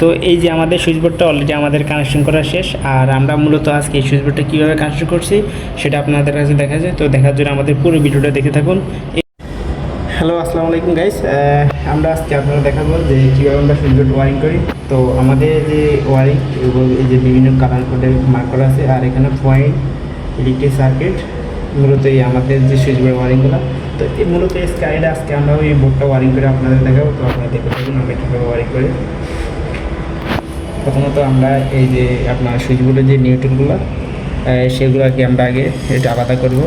So এই যে আমাদের সুইচ বোর্ডটা অলরেডি আমাদের কানেকশন করা শেষ, আর আমরা মূলত আজকে এই সুইচ বোর্ডটা কীভাবে কানেকশন করছি, সেটা আপনাদের কাছে দেখা যায়। তো দেখার জন্য আমাদের পুরো ভিডিওটা দেখে থাকুন। হ্যালো আসসালামু আলাইকুম গাইস আমরা আজকে আপনারা দেখাবো যে কীভাবে আমরা সুইচ বোর্ড ওয়ারিং করি। তো আমাদের যে ওয়ারিং এই যে বিভিন্ন কালার কোডে মার্ক করা আছে, আর এখানে পয়েন্ট ইলেকট্রিক সার্কিট মূলত এই আমাদের যে সুইচ বোর্ড ওয়ারিংগুলো তো এই মূলত এই স্কাইডে আজকে আমরা ওই বোর্ডটা ওয়ারিং করে আপনাদের দেখাবো। তো আপনারা দেখতে থাকুন আমরা কীভাবে ওয়ারিং করি। প্রথমত আমরা এই যে আপনার সুইচ বোর্ডের যে আর কি আমরা আগে এটা আলাদা করব।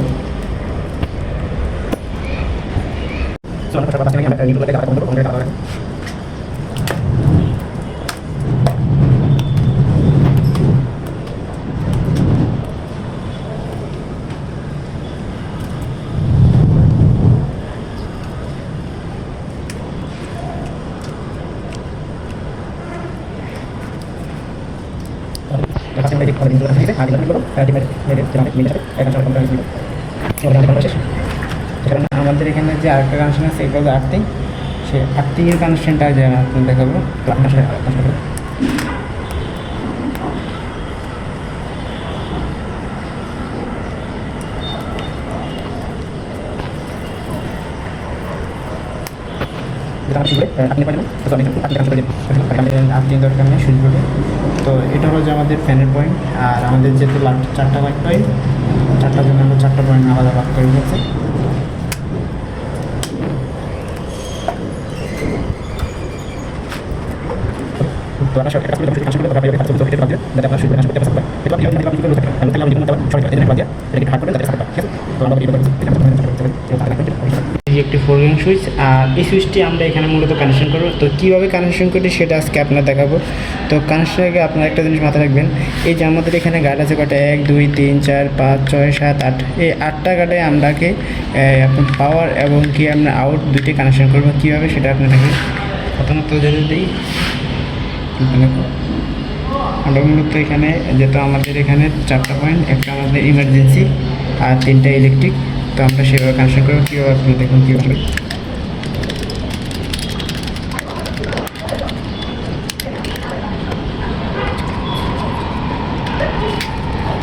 সেখানে আমাদের এখানে যে আরেকটা কানেকশন আছে এটা হলো আর্থিং সে আর্থিংয়ের কানেকশনটা যে আপনি দেখাবো। তো আপনার সাথে আপনার সাথে যেটা আমার সুইচ আপনি পারেন তো আমি আপনি কাজ করে দিন আপনি দরকার নেই সুইচ বোর্ডে তো এটা হলো যে আমাদের ফ্যানের পয়েন্ট আর আমাদের যেহেতু চারটা লাইট পয়েন্ট চারটার জন্য আমরা চারটা পয়েন্ট আলাদা ভাগ করে যাতে আপনার এই একটি ফোর উইং সুইচ আর এই সুইচটি আমরা এখানে মূলত কানেকশন করব। তো কীভাবে কানেকশন করি সেটা আজকে আপনার দেখাবো। তো কানেকশনের আগে আপনারা একটা জিনিস মাথায় রাখবেন, এই যে আমাদের এখানে গার্ড আছে কটা এক, দুই, তিন, চার, পাঁচ, ছয়, সাত, আট। এই আটটা গার্ডে আমরাকে আপনার পাওয়ার এবং কি আমরা আউট দুইটি কানেকশন করব। কীভাবে সেটা আপনাদেরকে প্রথমত যদি দিই আমরা মূলত এখানে যেটা আমাদের এখানে চারটা পয়েন্ট একটা আমাদের ইমার্জেন্সি আর তিনটা ইলেকট্রিক তো আমরা সেভাবে কানেকশন করব কীভাবে আপনি দেখুন কীভাবে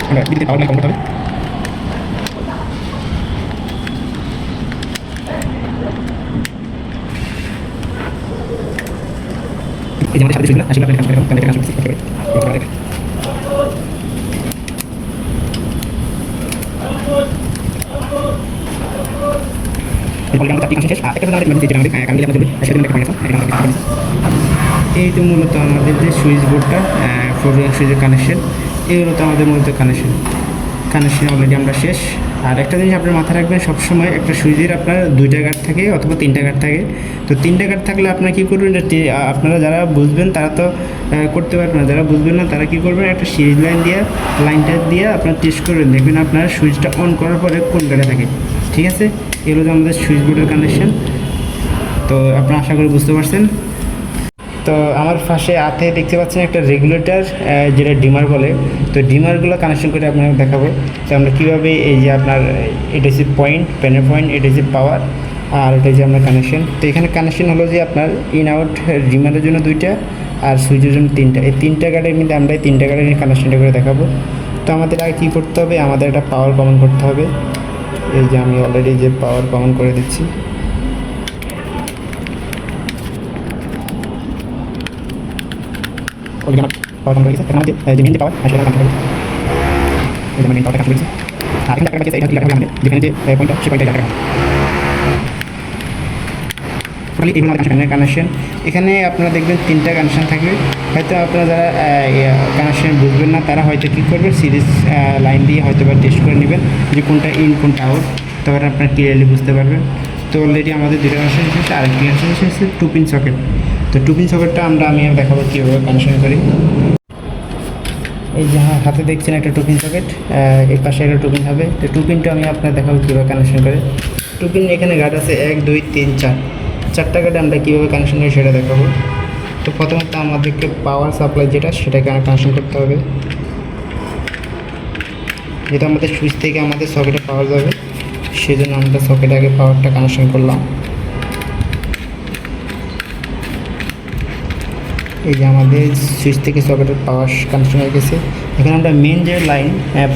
আমরা বিদ্যুৎ পাওয়ার লাইন করতে হবে। এই যে আমাদের সাথে সুবিধা আসলে আপনি কাজ করতে এই তো মূলত আমাদের যে সুইচ বোর্ডটা ফোর সুইচের কানেকশন এগুলো তো আমাদের মূলত কানেকশন কানেকশন অলরেডি আমরা শেষ। আর একটা জিনিস আপনার মাথায় রাখবেন, সবসময় একটা সুইচের আপনার দুইটা গার্ড থাকে অথবা তিনটা গার্ড থাকে। তো তিনটা গার্ড থাকলে আপনার কী করবেন আপনারা যারা বুঝবেন তারা তো করতে পারবেন না। যারা বুঝবেন না তারা কী করবেন, একটা সিরিজ লাইন দিয়ে লাইনটা দিয়ে আপনার টেস্ট করবেন। দেখবেন আপনার সুইচটা অন করার পরে কোন গাড়ি থাকে। ঠিক আছে? এগুলো যে আমাদের সুইচ বোর্ডের কানেকশন তো আপনারা আশা করি বুঝতে পারছেন। তো আমার পাশে হাতে দেখতে পাচ্ছেন একটা রেগুলেটর যেটা ডিমার বলে। তো ডিমারগুলো কানেকশন করে আপনাকে দেখাবো। তো আমরা কীভাবে এই যে আপনার, এটা হচ্ছে পয়েন্ট প্যানের পয়েন্ট এটা হচ্ছে পাওয়ার আর এটা হচ্ছে আপনার কানেকশন তো এখানে কানেকশন হলো যে আপনার ইন আউট ডিমারের জন্য দুইটা, আর সুইচের জন্য তিনটা। এই তিনটা গাড়ির মধ্যে আমরা এই তিনটা গাড়ির কানেকশনটা করে দেখাবো। তো আমাদের আগে কী করতে হবে? আমাদের একটা পাওয়ার কমন করতে হবে। এই যে আমি অলরেডি যে পাওয়ার কমন করে দিচ্ছি। পাওয়ার কম করে আমাদের যে মেন পাওয়ার সেটা কানেক্ট করে মেন আর এখানে যেখানে যে পয়েন্টটা সে পয়েন্টটা টাকা তাহলে এগুলো আমাদের কানেকশন এখানে আপনারা দেখবেন তিনটা কানেকশন থাকবে। হয়তো আপনারা যারা কানেকশন বুঝবেন না, তারা হয়তো কী করবেন সিরিজ লাইন দিয়ে হয়তো বা টেস্ট করে নেবেন যে কোনটা ইন কোনটা আউট তখন আপনারা ক্লিয়ারলি বুঝতে পারবেন। তো অলরেডি আমাদের দুটো কানেকশন এসেছে আরেকটি কানেকশন এসেছে টু পিন সকেট তো টু পিন সকেটটা আমরা, আমি দেখাবো কীভাবে কানেকশন করি। এই যে হা- হাতে দেখছেন একটা টুপিন সকেট এই পাশে একটা টুপিন হবে। তো টুপিনটা আমি আপনার দেখাবো কীভাবে কানেকশন করে। টুপিন এখানে গার্ড আছে। এক, দুই, তিন, চার। চারটা গার্ডে আমরা কীভাবে কানেকশন করি সেটা দেখাবো। তো প্রথমত আমাদেরকে পাওয়ার সাপ্লাই যেটা, সেটাকে কানেকশন করতে হবে। যেটা আমাদের সুইচ থেকে আমাদের সকেটে পাওয়া যাবে সেই জন্য আমরা সকেটে আগে পাওয়ারটা কানেকশন করলাম। এই যে আমাদের সুইচ থেকে সকেটের পাওয়ার কানেকশন হয়ে গেছে। এখানে আমরা মেন যে লাইন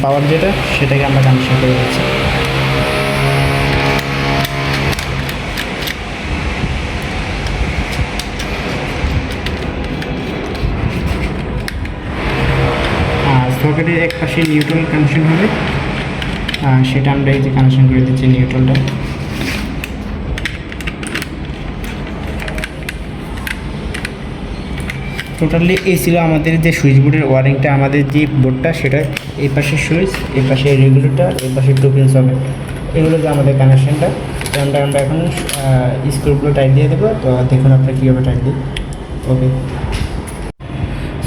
পাওয়ার যেটা, সেটাকে আমরা কানেকশন করে দিচ্ছি। সকেটের এক পাশে নিউট্রাল কানেকশন হবে। সেটা আমরা এই যে কানেকশন করে দিচ্ছি নিউট্রালটা টোটালি এই ছিল আমাদের যে সুইচ বোর্ডের ওয়ারিংটা আমাদের যে বোর্ডটা সেটা এই পাশে সুইচ এই পাশে রেগুলেটর এই পাশে টু পিন সকেট এগুলো যে আমাদের কানেকশনটা আমরা আমরা এখন স্ক্রুগুলো টাইট দিয়ে দেবো। তো দেখুন আপনারা কীভাবে টাইট দিই। ওকে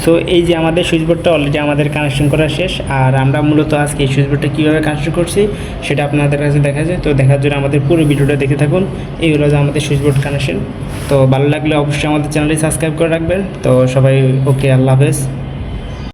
সো এই যে আমাদের সুইচ বোর্ডটা অলরেডি আমাদের কানেকশন করা শেষ, আর আমরা মূলত আজকে এই সুইচ বোর্ডটা কীভাবে কানেকশন করছি, সেটা আপনাদের কাছে দেখা যায়। তো দেখার জন্য আমাদের পুরো ভিডিওটা দেখে থাকুন। এই হলো যে আমাদের সুইচ বোর্ড কানেকশন তো ভালো লাগলে অবশ্যই আমাদের চ্যানেলটি সাবস্ক্রাইব করে রাখবেন। তো সবাই ওকে আল্লাহ হাফেজ।